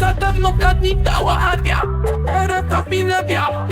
Kota dawno kadni dała Adia Era to mi legia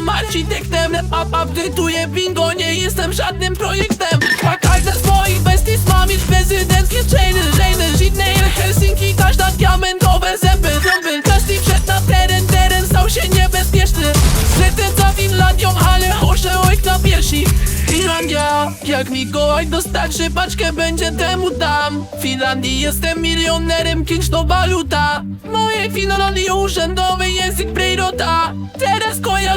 jestem architektem A update'uję bingo, nie jestem żadnym projektem. A każda z moich bestii ma mieć prezydenckie chainy. Chainy, Sydney, Helsinki, każda diamentowe zęby. Zęby, każdy wszedł na teren, teren stał się niebezpieczny. Lecę za Finlandią, ale orzełek na piersi. Finlandia, jak Mikołaj dostarczy paczkę, będzie temu dam. W Finlandii jestem milionerem, kimś to waluta. W mojej Finlandii Brejrota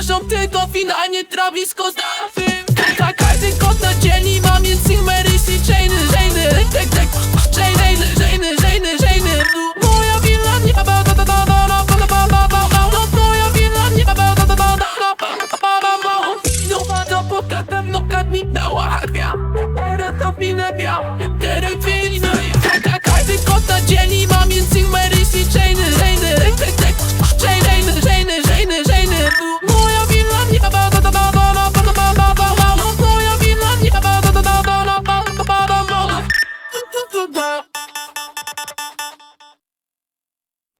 Przepraszam, tego finalnie trawisko zdawym Za każdy kot na dzieli mam jest Silmarys i chainy Chainy, tek, tek, chainy, chainy, chainy, chainy Moja willa nie ma Moja willa nie ma Nowa do pokatem, no kadmi dała Teraz to winę biał, teraz